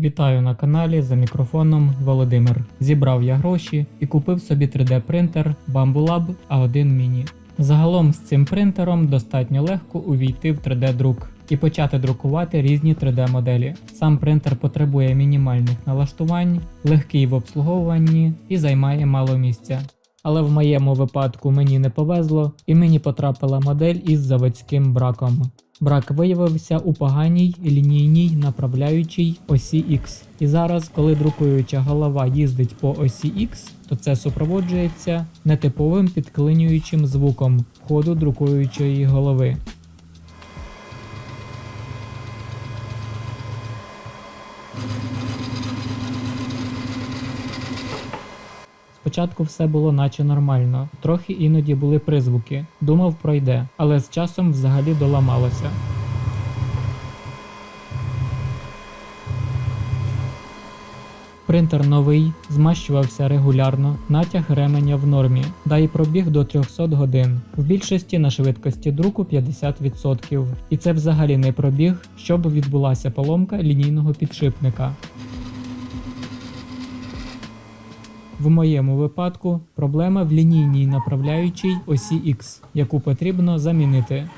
Вітаю на каналі за мікрофоном Володимир. Зібрав я гроші і купив собі 3D принтер Bambulab A1 Mini. Загалом з цим принтером достатньо легко увійти в 3D друк і почати друкувати різні 3D моделі. Сам принтер потребує мінімальних налаштувань, легкий в обслуговуванні і займає мало місця. Але в моєму випадку мені не повезло, і мені потрапила модель із заводським браком. Брак виявився у поганій лінійній направляючій осі X. І зараз, коли друкуюча голова їздить по осі X, то це супроводжується нетиповим підклинюючим звуком ходу друкуючої голови. Спочатку все було наче нормально, трохи іноді були призвуки, думав пройде, але з часом взагалі доламалося. Принтер новий, змащувався регулярно, натяг ременя в нормі, да і пробіг до 300 годин. В більшості на швидкості друку 50%. І це взагалі не пробіг, щоб відбулася поломка лінійного підшипника. В моєму випадку проблема в лінійній направляючій осі X, яку потрібно замінити.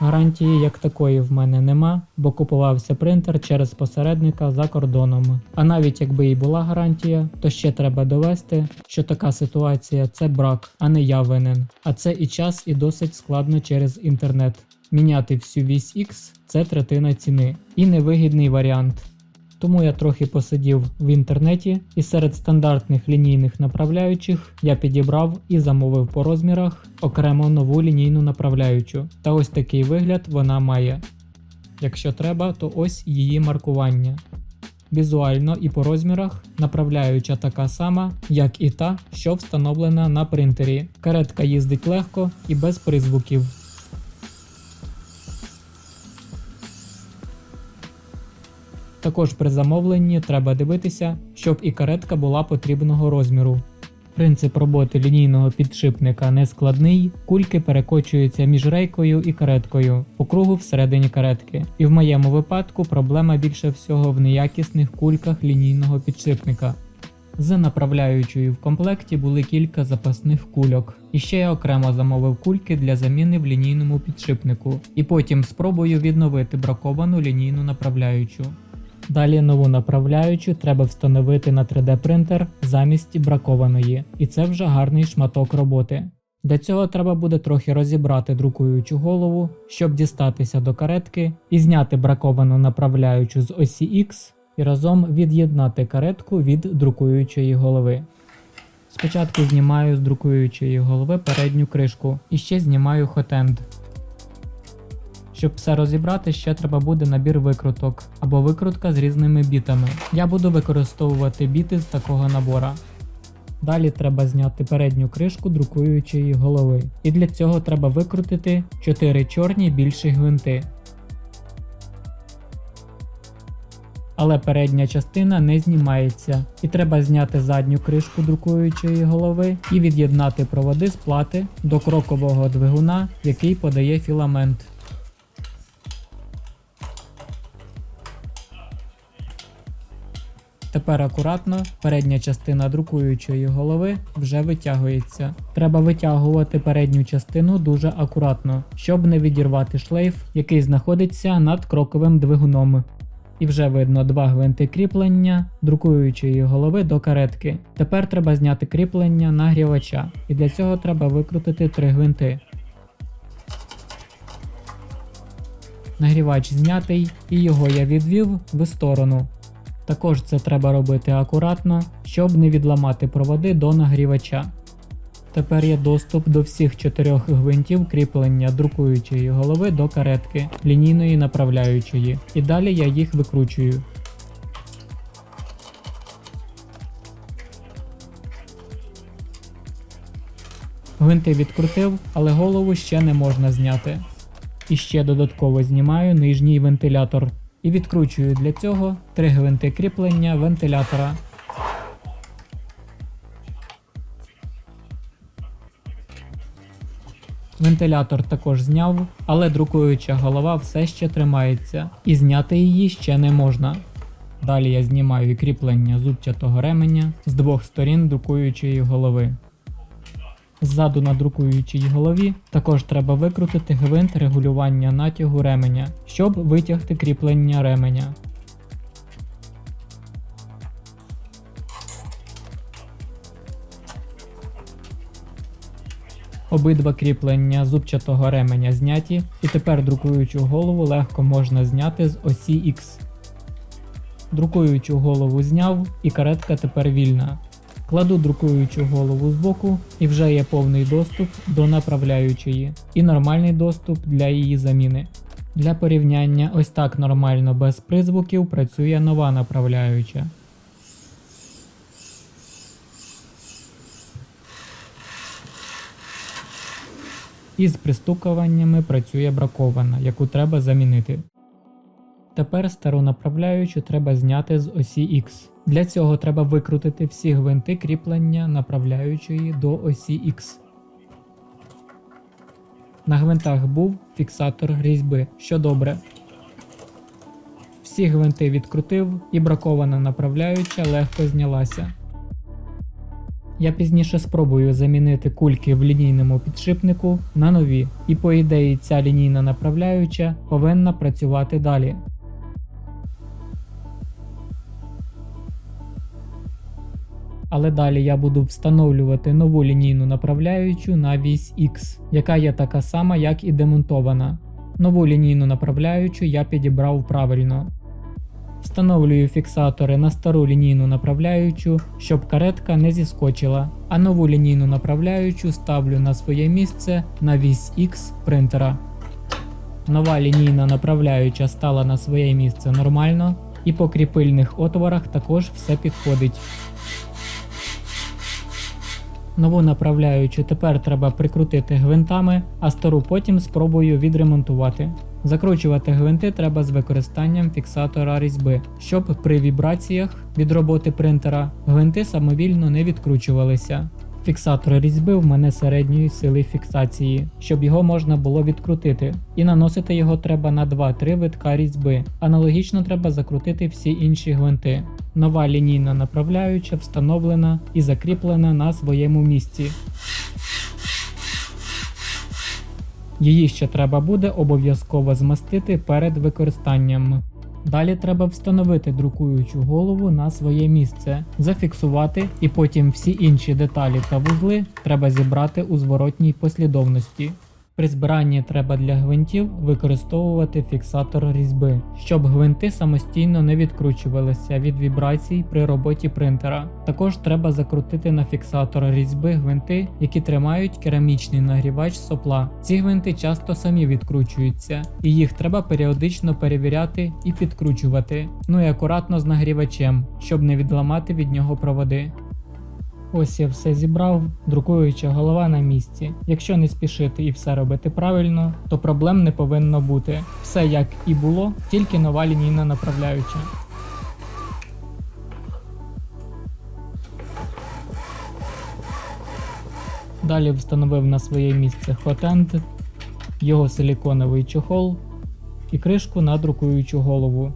Гарантії як такої в мене нема, бо купувався принтер через посередника за кордоном. А навіть якби і була гарантія, то ще треба довести, що така ситуація це брак, а не я винен. А це і час, і досить складно через інтернет. Міняти всю вісь X – це третина ціни і невигідний варіант. Тому я трохи посидів в інтернеті і серед стандартних лінійних направляючих я підібрав і замовив по розмірах окремо нову лінійну направляючу. Та ось такий вигляд вона має. Якщо треба, то ось її маркування. Візуально і по розмірах направляюча така сама, як і та, що встановлена на принтері. Каретка їздить легко і без призвуків. Також при замовленні треба дивитися, щоб і каретка була потрібного розміру. Принцип роботи лінійного підшипника не складний, кульки перекочуються між рейкою і кареткою по кругу всередині каретки. І в моєму випадку проблема більше всього в неякісних кульках лінійного підшипника. З направляючою в комплекті були кілька запасних кульок. І ще я окремо замовив кульки для заміни в лінійному підшипнику, і потім спробую відновити браковану лінійну направляючу. Далі нову направляючу треба встановити на 3D принтер замість бракованої, і це вже гарний шматок роботи. Для цього треба буде трохи розібрати друкуючу голову, щоб дістатися до каретки і зняти браковану направляючу з осі X і разом від'єднати каретку від друкуючої голови. Спочатку знімаю з друкуючої голови передню кришку і ще знімаю хотенд. Щоб все розібрати, ще треба буде набір викруток або викрутка з різними бітами. Я буду використовувати біти з такого набора. Далі треба зняти передню кришку друкуючої голови. І для цього треба викрутити 4 чорні більші гвинти. Але передня частина не знімається, і треба зняти задню кришку друкуючої голови і від'єднати проводи з плати до крокового двигуна, який подає філамент. Тепер акуратно передня частина друкуючої голови вже витягується. Треба витягувати передню частину дуже акуратно, щоб не відірвати шлейф, який знаходиться над кроковим двигуном. І вже видно два гвинти кріплення друкуючої голови до каретки. Тепер треба зняти кріплення нагрівача, і для цього треба викрутити три гвинти. Нагрівач знятий, і його я відвів в сторону. Також це треба робити акуратно, щоб не відламати проводи до нагрівача. Тепер є доступ до всіх чотирьох гвинтів кріплення друкуючої голови до каретки лінійної направляючої, і далі я їх викручую. Гвинти відкрутив, але голову ще не можна зняти. І ще додатково знімаю нижній вентилятор і відкручую для цього три гвинти кріплення вентилятора. Вентилятор також зняв, але друкуюча голова все ще тримається, і зняти її ще не можна. Далі я знімаю кріплення зубчатого ременя з двох сторін друкуючої голови. Ззаду на друкуючій голові також треба викрутити гвинт регулювання натягу ременя, щоб витягти кріплення ременя. Обидва кріплення зубчатого ременя зняті, і тепер друкуючу голову легко можна зняти з осі X. Друкуючу голову зняв, і каретка тепер вільна. Кладу друкуючу голову збоку і вже є повний доступ до направляючої і нормальний доступ для її заміни. Для порівняння ось так нормально без призвуків працює нова направляюча. Із пристукуваннями працює бракована, яку треба замінити. Тепер стару направляючу треба зняти з осі X. Для цього треба викрутити всі гвинти кріплення направляючої до осі X. На гвинтах був фіксатор різьби, що добре. Всі гвинти відкрутив і бракована направляюча легко знялася. Я пізніше спробую замінити кульки в лінійному підшипнику на нові, і по ідеї ця лінійна направляюча повинна працювати далі. Але далі я буду встановлювати нову лінійну направляючу на вісь X, яка є така сама, як і демонтована. Нову лінійну направляючу я підібрав правильно. Встановлюю фіксатори на стару лінійну направляючу, щоб каретка не зіскочила, а нову лінійну направляючу ставлю на своє місце на вісь X принтера. Нова лінійна направляюча стала на своє місце нормально, і по кріпильних отворах також все підходить. Нову направляючу тепер треба прикрутити гвинтами, а стару потім спробую відремонтувати. Закручувати гвинти треба з використанням фіксатора різьби, щоб при вібраціях від роботи принтера гвинти самовільно не відкручувалися. Фіксатор різьби в мене середньої сили фіксації, щоб його можна було відкрутити, і наносити його треба на 2-3 витка різьби. Аналогічно треба закрутити всі інші гвинти. Нова лінійна направляюча встановлена і закріплена на своєму місці. Її ще треба буде обов'язково змастити перед використанням. Далі треба встановити друкуючу голову на своє місце, зафіксувати і потім всі інші деталі та вузли треба зібрати у зворотній послідовності. При збиранні треба для гвинтів використовувати фіксатор різьби, щоб гвинти самостійно не відкручувалися від вібрацій при роботі принтера. Також треба закрутити на фіксатор різьби гвинти, які тримають керамічний нагрівач сопла. Ці гвинти часто самі відкручуються, і їх треба періодично перевіряти і підкручувати. Ну і акуратно з нагрівачем, щоб не відламати від нього проводи. Ось я все зібрав, друкуюча голова на місці. Якщо не спішити і все робити правильно, то проблем не повинно бути. Все як і було, тільки нова лінійна направляюча. Далі встановив на своє місце хотенд, його силіконовий чохол і кришку на друкуючу голову.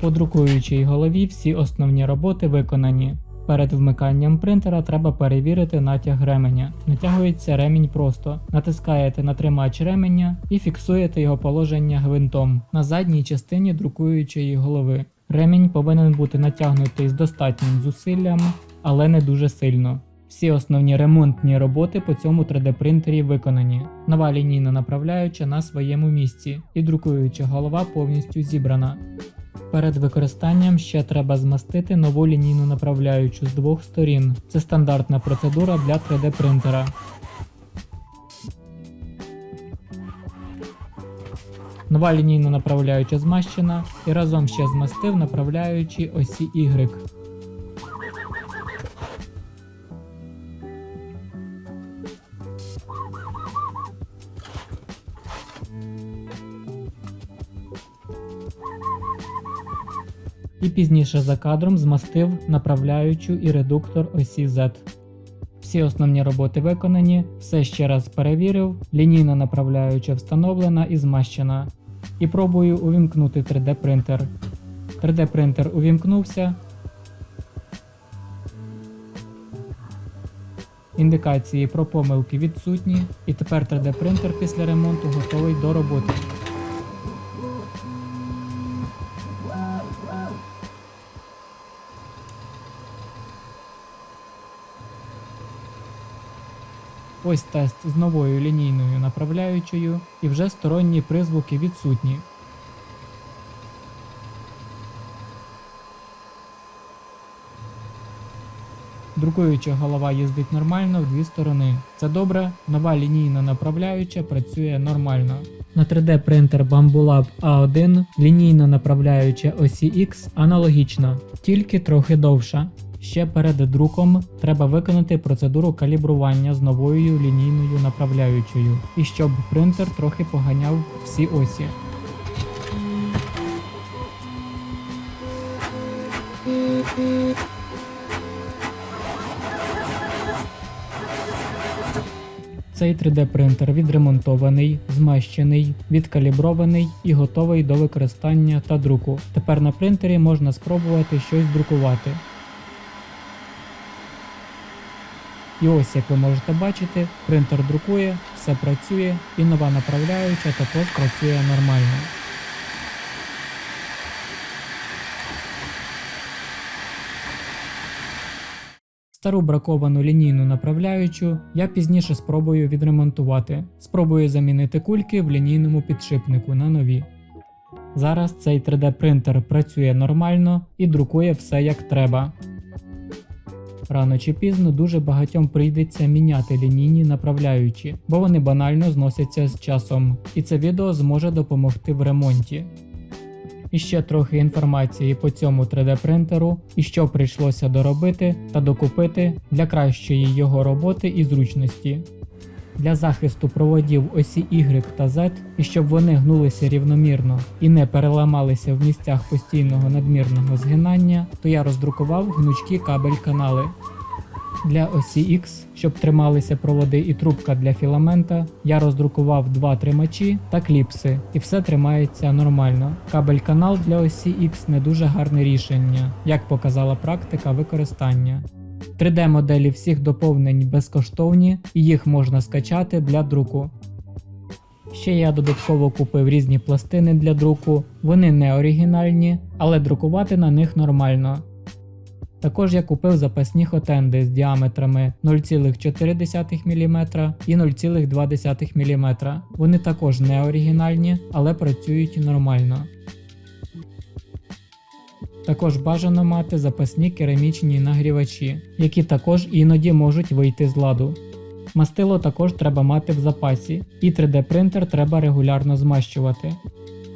По друкуючій голові всі основні роботи виконані. Перед вмиканням принтера треба перевірити натяг ременя. Натягується ремінь просто. Натискаєте на тримач ременя і фіксуєте його положення гвинтом на задній частині друкуючої голови. Ремінь повинен бути натягнутий з достатнім зусиллям, але не дуже сильно. Всі основні ремонтні роботи по цьому 3D принтері виконані. Нова лінійна направляюча на своєму місці, і друкуюча голова повністю зібрана. Перед використанням ще треба змастити нову лінійну направляючу з двох сторін. Це стандартна процедура для 3D принтера. Нова лінійна направляюча змащена і разом ще змастив направляючі осі Y. і пізніше за кадром змастив направляючу і редуктор осі Z. Всі основні роботи виконані, все ще раз перевірив, лінійна направляюча встановлена і змащена. І пробую увімкнути 3D принтер. 3D принтер увімкнувся. Індикації про помилки відсутні, і тепер 3D принтер після ремонту готовий до роботи. Ось тест з новою лінійною направляючою, і вже сторонні призвуки відсутні. Друкуюча голова їздить нормально в дві сторони. Це добре, нова лінійна направляюча працює нормально. На 3D принтер Bambolab A1 лінійна направляюча осі X аналогічна, тільки трохи довша. Ще перед друком треба виконати процедуру калібрування з новою лінійною направляючою, і щоб принтер трохи поганяв всі осі. Цей 3D принтер відремонтований, змащений, відкалібрований і готовий до використання та друку. Тепер на принтері можна спробувати щось друкувати. І ось як ви можете бачити, принтер друкує, все працює і нова направляюча також працює нормально. Стару браковану лінійну направляючу я пізніше спробую відремонтувати. Спробую замінити кульки в лінійному підшипнику на нові. Зараз цей 3D принтер працює нормально і друкує все як треба. Рано чи пізно дуже багатьом прийдеться міняти лінійні направляючі, бо вони банально зносяться з часом, і це відео зможе допомогти в ремонті. І ще трохи інформації по цьому 3D принтеру і що прийшлося доробити та докупити для кращої його роботи і зручності. Для захисту проводів осі Y та Z, і щоб вони гнулися рівномірно і не переламалися в місцях постійного надмірного згинання, то я роздрукував гнучкі кабель канали. Для осі X, щоб трималися проводи і трубка для філамента, я роздрукував два тримачі та кліпси, і все тримається нормально. Кабель канал для осі X не дуже гарне рішення, як показала практика використання. 3D моделі всіх доповнень безкоштовні і їх можна скачати для друку. Ще я додатково купив різні пластини для друку, вони не оригінальні, але друкувати на них нормально. Також я купив запасні хотенди з діаметрами 0,4 мм і 0,2 мм. Вони також не оригінальні, але працюють нормально. Також бажано мати запасні керамічні нагрівачі, які також іноді можуть вийти з ладу. Мастило також треба мати в запасі, і 3D принтер треба регулярно змащувати.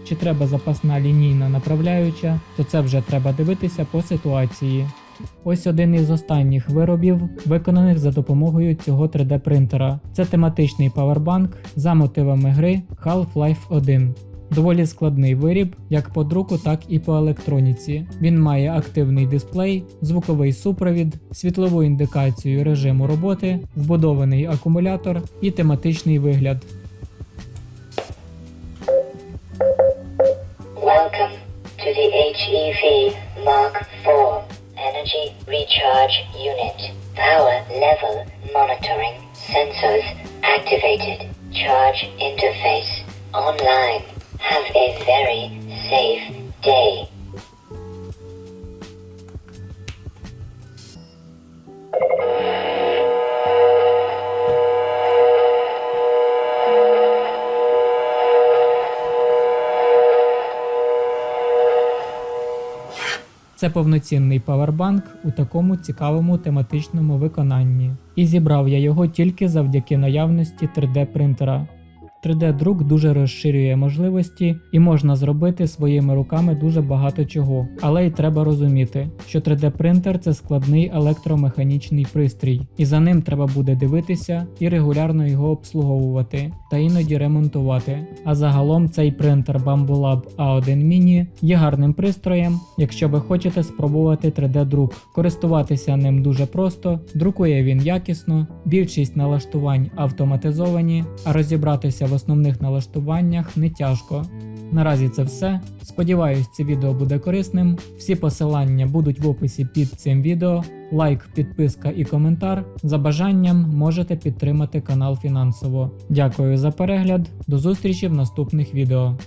Чи треба запасна лінійна направляюча, то це вже треба дивитися по ситуації. Ось один із останніх виробів, виконаних за допомогою цього 3D принтера. Це тематичний павербанк за мотивами гри Half-Life 1. Доволі складний виріб, як по друку, так і по електроніці. Він має активний дисплей, звуковий супровід, світлову індикацію режиму роботи, вбудований акумулятор і тематичний вигляд. Welcome to the HEV Mark IV Energy Recharge Unit. Power level monitoring sensors activated. Charge interface online. Have a very safe day. Це повноцінний павербанк у такому цікавому тематичному виконанні. І зібрав я його тільки завдяки наявності 3D принтера. 3D-друк дуже розширює можливості і можна зробити своїми руками дуже багато чого. Але й треба розуміти, що 3D принтер це складний електромеханічний пристрій, і за ним треба буде дивитися і регулярно його обслуговувати та іноді ремонтувати. А загалом цей принтер Bambolab A1 Mini є гарним пристроєм, якщо ви хочете спробувати 3D-друк. Користуватися ним дуже просто, друкує він якісно, більшість налаштувань автоматизовані, а розібратися в основних налаштуваннях не тяжко. Наразі це все. Сподіваюсь, це відео буде корисним. Всі посилання будуть в описі під цим відео. Лайк, підписка і коментар. За бажанням можете підтримати канал фінансово. Дякую за перегляд. До зустрічі в наступних відео.